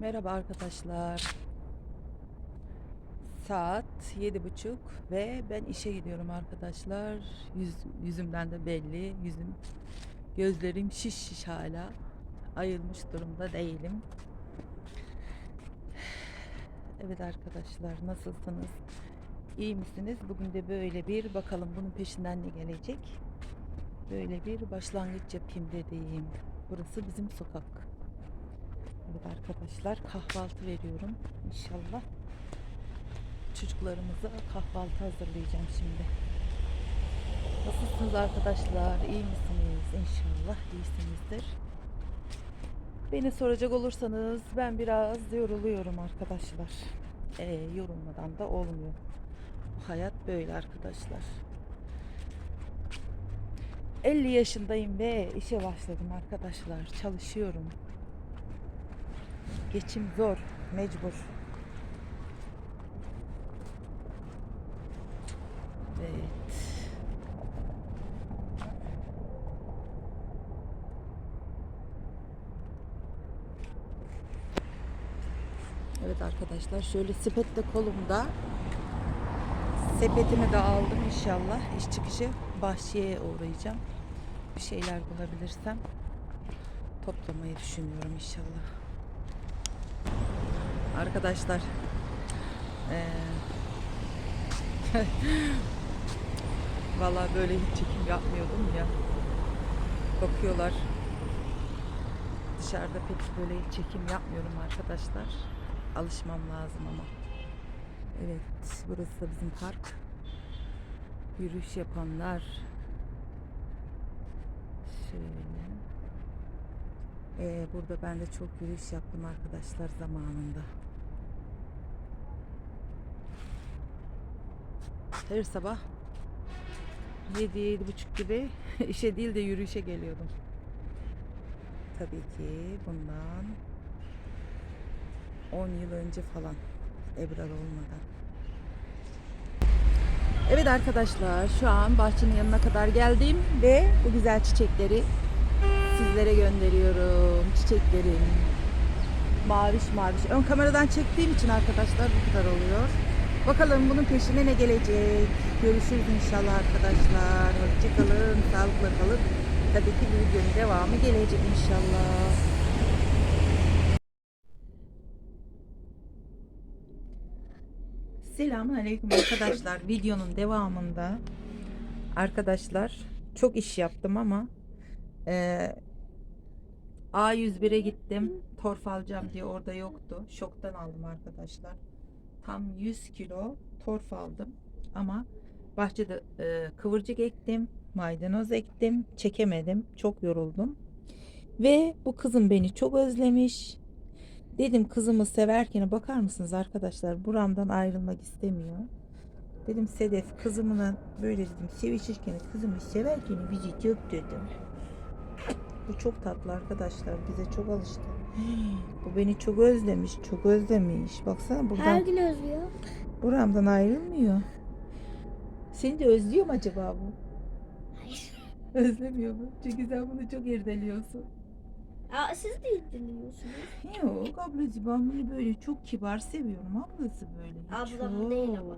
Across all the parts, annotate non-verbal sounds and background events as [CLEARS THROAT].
Merhaba arkadaşlar. Saat yedi buçuk ve ben işe gidiyorum arkadaşlar. Yüz, yüzümden de belli. Yüzüm, gözlerim şiş şiş hala. Ayılmış durumda değilim. Evet arkadaşlar nasılsınız? İyi misiniz? Bugün de böyle bir bakalım bunun peşinden ne gelecek? Böyle bir başlangıç yapayım dediğim. Burası bizim sokak. Evet arkadaşlar kahvaltı veriyorum inşallah. Çocuklarımıza kahvaltı hazırlayacağım şimdi. Nasılsınız arkadaşlar? İyi misiniz? İnşallah iyisinizdir. Beni soracak olursanız ben biraz yoruluyorum arkadaşlar. Ee, yorulmadan da olmuyor. Bu hayat böyle arkadaşlar. 50 yaşındayım ve işe başladım arkadaşlar. Çalışıyorum. Geçim zor, mecbur. Evet. Evet arkadaşlar şöyle sepet de kolumda. Sepetimi de aldım inşallah. İş çıkışı bahçeye uğrayacağım. Bir şeyler bulabilirsem toplamayı düşünüyorum inşallah. Arkadaşlar eee [LAUGHS] Valla böyle hiç çekim yapmıyordum ya. Bakıyorlar. Dışarıda pek böyle hiç çekim yapmıyorum arkadaşlar. Alışmam lazım ama. Evet, burası da bizim park. Yürüyüş yapanlar. Şöyle. Ee, burada ben de çok yürüyüş yaptım arkadaşlar zamanında. Her sabah 7 buçuk gibi [LAUGHS] işe değil de yürüyüşe geliyordum. Tabii ki bundan 10 yıl önce falan Ebrar olmadan. Evet arkadaşlar şu an bahçenin yanına kadar geldim ve bu güzel çiçekleri sizlere gönderiyorum. Çiçeklerim maviş maviş. Ön kameradan çektiğim için arkadaşlar bu kadar oluyor. Bakalım bunun peşine ne gelecek. Görüşürüz inşallah arkadaşlar. Hoşçakalın, sağlıkla kalın. Tabii ki bu videonun devamı gelecek inşallah. Selamun Aleyküm arkadaşlar. Videonun devamında arkadaşlar çok iş yaptım ama A101'e gittim. Torf alacağım diye orada yoktu. Şoktan aldım arkadaşlar. Tam 100 kilo torf aldım. Ama bahçede e, kıvırcık ektim. Maydanoz ektim. Çekemedim. Çok yoruldum. Ve bu kızım beni çok özlemiş. Dedim kızımı severken bakar mısınız arkadaşlar buramdan ayrılmak istemiyor. Dedim Sedef kızımla böyle dedim sevişirken kızımı severken bizi çok dedim. Bu çok tatlı arkadaşlar. Bize çok alıştı. Bu beni çok özlemiş. Çok özlemiş. Baksana Her buradan gün özlüyor. buramdan ayrılmıyor. Seni de özlüyor mu acaba bu? Hayır. Özlemiyor mu? Çünkü sen bunu çok irdeliyorsun. Aa, siz de dinliyorsunuz. Yok ablacığım ben bunu böyle çok kibar seviyorum. Ablası böyle. Ablam Çok. değil ama.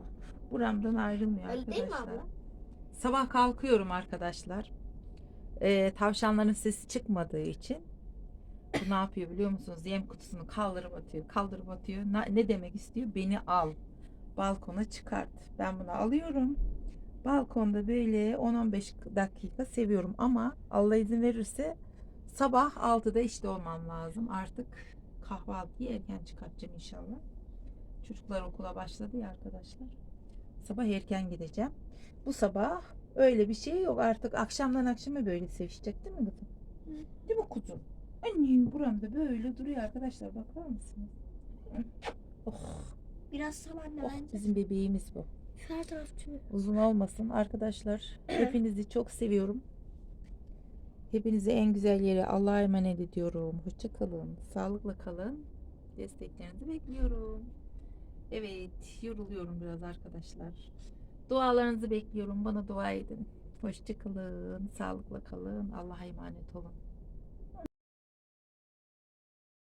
Buramdan ayrılmıyor Öyle değil mi arkadaşlar. abla? Sabah kalkıyorum arkadaşlar. Ee, tavşanların sesi çıkmadığı için bu ne yapıyor biliyor musunuz? Yem kutusunu kaldırıp atıyor. Kaldırıp atıyor. Na- Ne demek istiyor? Beni al. Balkona çıkart. Ben bunu alıyorum. Balkonda böyle 10-15 dakika seviyorum ama Allah izin verirse sabah 6'da işte olmam lazım. Artık kahvaltıyı erken çıkartacağım inşallah. Çocuklar okula başladı ya arkadaşlar. Sabah erken gideceğim. Bu sabah öyle bir şey yok artık akşamdan akşama böyle sevişecek değil mi kızım? Değil mi kuzum? Annem buramda böyle duruyor arkadaşlar bakar mısınız? Oh, Biraz sabah anne oh bence. bizim bebeğimiz bu. Her taraf çürü. Uzun olmasın arkadaşlar. [CLEARS THROAT] Hepinizi çok seviyorum. Hepinizi en güzel yere Allah'a emanet ediyorum. Hoşça kalın. Sağlıkla kalın. Desteklerinizi bekliyorum. Evet, yoruluyorum biraz arkadaşlar. Dualarınızı bekliyorum. Bana dua edin. Hoşça kalın. Sağlıkla kalın. Allah'a emanet olun.